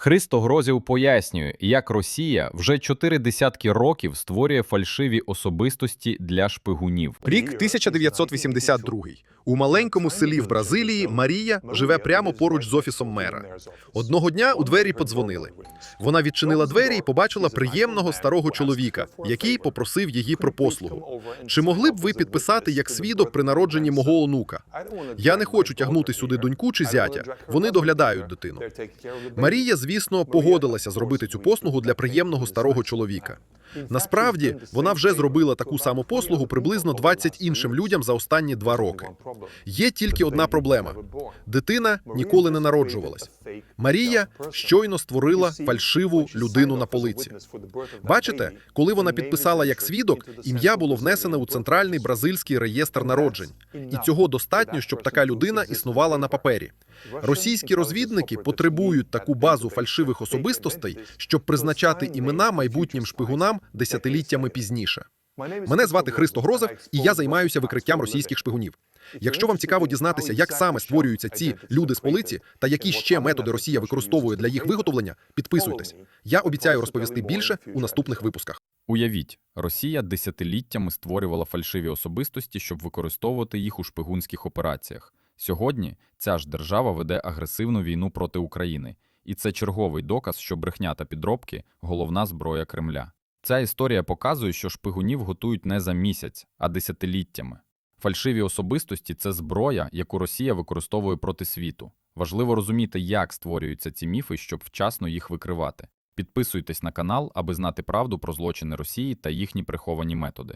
Христо Грозів пояснює, як Росія вже чотири десятки років створює фальшиві особистості для шпигунів. Рік 1982. У маленькому селі в Бразилії Марія живе прямо поруч з офісом мера. Одного дня у двері подзвонили. Вона відчинила двері і побачила приємного старого чоловіка, який попросив її про послугу. Чи могли б ви підписати як свідок при народженні мого онука? Я не хочу тягнути сюди доньку чи зятя. Вони доглядають дитину. Марія, звісно, погодилася зробити цю послугу для приємного старого чоловіка. Насправді вона вже зробила таку саму послугу приблизно 20 іншим людям за останні два роки. Є тільки одна проблема: дитина ніколи не народжувалась. Марія щойно створила фальшиву людину на полиці. Бачите, коли вона підписала як свідок, ім'я було внесене у центральний бразильський реєстр народжень, і цього достатньо, щоб така людина існувала на папері. Російські розвідники потребують таку базу фальшивих особистостей, щоб призначати імена майбутнім шпигунам десятиліттями пізніше. Мене звати Христо Грозев, і я займаюся викриттям російських шпигунів. Якщо вам цікаво дізнатися, як саме створюються ці люди з полиці та які ще методи Росія використовує для їх виготовлення, підписуйтесь. Я обіцяю розповісти більше у наступних випусках. Уявіть, Росія десятиліттями створювала фальшиві особистості, щоб використовувати їх у шпигунських операціях. Сьогодні ця ж держава веде агресивну війну проти України, і це черговий доказ, що брехня та підробки головна зброя Кремля. Ця історія показує, що шпигунів готують не за місяць, а десятиліттями. Фальшиві особистості це зброя, яку Росія використовує проти світу. Важливо розуміти, як створюються ці міфи, щоб вчасно їх викривати. Підписуйтесь на канал, аби знати правду про злочини Росії та їхні приховані методи.